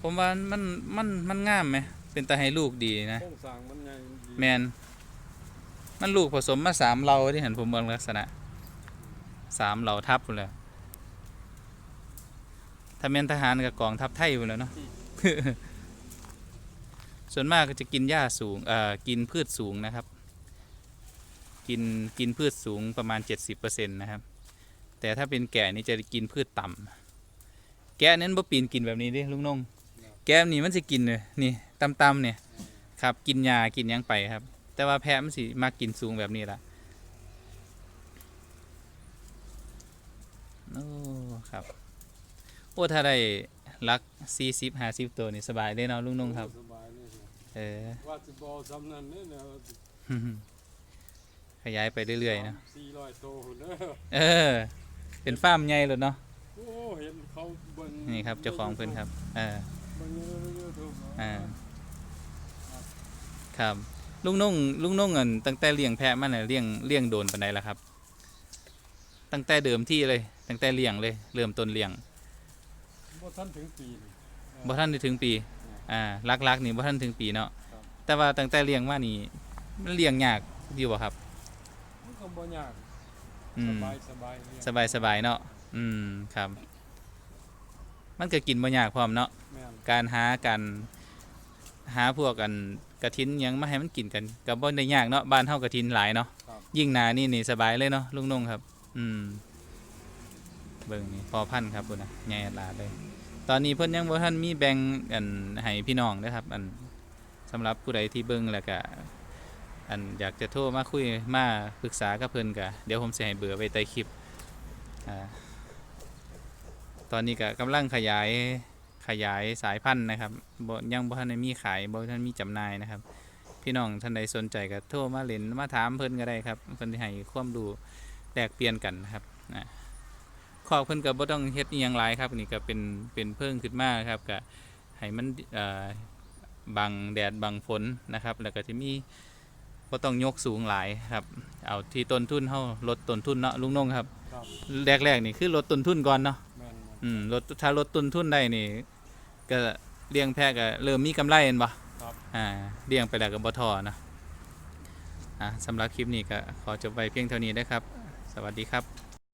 ผมว่ามันมันมันงามไหมเป็นตาให้ลูกดีนะโครงสร้างมันใหญ่ดีแมนมันลูกผสมมาสามเราที่เห็นผมเบิ่งลักษณะสามเราทับพุ่นแหล้วถ้าแม่นทหารกับกองทัพไทยพุ่นแหล้วเนาะ ส่วนมากก็จะกินหญ้าสูงเอ่อกินพืชสูงนะครับ กินกินพืชสูงประมาณ 70%นะครับ แต่ถ้าเป็นแก่นี่จะกินพืชต่ำแกะนั้นบ่ปีนกินแบบนี้ดิลุงนง แกะนี่มันสิกินเลยนี่ต่ำๆเนี่ยครับ กินยากินหยังไปครับ แต่ว่าแพะมันสิมากินสูงแบบนี้ละโอ้ครับ โอ้ถ้าได้ลักสี่สิบห้าสิบตัวนี่สบายเลยเนาะลุงนุ่งครับสบายเลยครับเออว่าสิบ่ซ้ำนั้นเนี่ยนะขยายไปเรื่อยๆเนาะ400โตพุ่นเด้อเออ เป็นฟาร์มใหญ่เลยเนาะโอ้เห็นเขาเบิ่งนี่ครับเจ้าของเพิ่นครับ เออ เบิ่งใน YouTube อ่าครับ ลุงนุ่งลุงนุ่งอันตั้งแต่เลี้ยงแพะมาเนี่ยเลี้ยงเลี้ยงโดนปานใดแล้วครับ ตั้งแต่เดิมที่เลย ตั้งแต่เลี้ยงเลย เริ่มต้นเลี้ยงบ่ทันถึงปีนี่บ่ทันได้ถึงปี อ่าลักๆนี่บ่ทันถึงปีเนาะครับแต่ว่าตั้งแต่เลี้ยงมานี่มันเลี้ยงยากอยู่บ่ครับมันก็บ่ยากอืสมบายสบายเนี่ยสบายสบายเนาะอืมครับ มันก็กินบ่ยากพร้อมเนาะแม่น การหาการหาพวกกันกระทินหยังมาให้มันกินกันก็บ่ได้ยากเนาะบ้านเฮากระทินหลายเนาะครับ ยิ่งหนานี่นี่สบายเลยเนาะลุงนงครับ อืม เบิ่งนี่พอพันธุ์ครับพุ่นน่ะใหญ่หลาดเลย ตอนนี้เพิ่นยังบ่ทันมีแบ่งอันให้พี่น้องนะครับ อันสำหรับผู้ใดที่เบิ่งแล้วก็อันอยากจะโทรมาคุยมาปรึกษากับเพิ่นก็เดี๋ยวผมสิให้เบอร์ไว้ใต้คลิปอ่าตอนนี้ก็กำลังขยาย ขยายสายพันธุ์นะครับบ่ยังบ่ทันได้มีขายบ่ทันมีจำหน่ายนะครับ พี่น้องท่านใดสนใจก็โทรมาเล่นมาถามเพิ่นก็ได้ครับเพิ่นสิให้ความรู้แลกเปลี่ยนกันนะครับนะขอกเพิ่นก็บ่ต้องเฮ็ดอีหยังหลายครับนี่ก็เป็นเป็นเพิ่งขึ้นมาครับก็ให้มันเอ่อบังแดดบังฝนนะครับ แล้วก็สิมีบ่ต้องยกสูงหลายครับ เอาที่ต้นทุนเฮาลดต้นทุนเนาะลุงนงครับครับ แรกๆนี่คือลดต้นทุนก่อนเนาะแม่นอืมลดถ้าลดต้นทุนได้นี่ ก็เลี้ยงแพะก็เริ่มมีกำไรเห็นบ่ครับอ่าเลี้ยงไปแล้วก็บ่ทอนะอ่าสำหรับคลิปนี้ก็ขอจบไว้เพียงเท่านี้นะครับ สวัสดีครับ